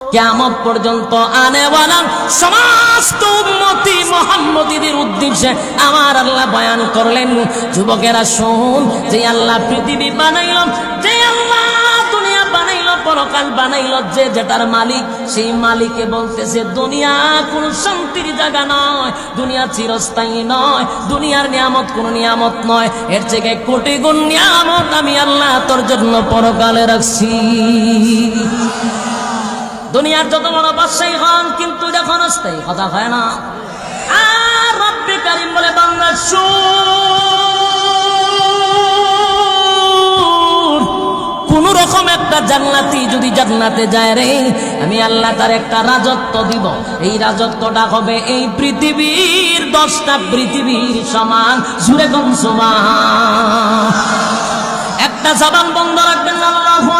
কেমন পর্যন্ত আনেওয়ালা সমস্ত উন্মতি মোহাম্মদীদের উদ্দেশ্যে। আমার আল্লাহ বয়ান করলেন, যুবকেরা শুন যে আল্লাহ পৃথিবী বানাইল, যে আল্লাহ দুনিয়া বানাইল, পরকাল বানাইল, যে যেটার মালিক, সেই দুনিয়া কোন জায়গা নয়, দুনিয়া চিরস্থায়ী নয়, দুনিয়ার কোন নিয়ামত নয় কোটি আমি আল্লাহ তোর জন্য পরকালে রাখছি। দুনিয়ার যত বড় বাদশাহী হন কিন্তু যখন অস্থায়ী কথা হয় না। আর রব্বে কারিম বলে বাংলা কোন রকম একটা জান্নাতি যদি জান্নাতে যায় রে, আমি আল্লাহ তার একটা রাজত্ব দিব। এই রাজত্বটা হবে এই পৃথিবীর, দশটা পৃথিবীর সমান, জুড়ে কম সমান। একটা জবান বন্ধ রাখবেন, আল্লাহু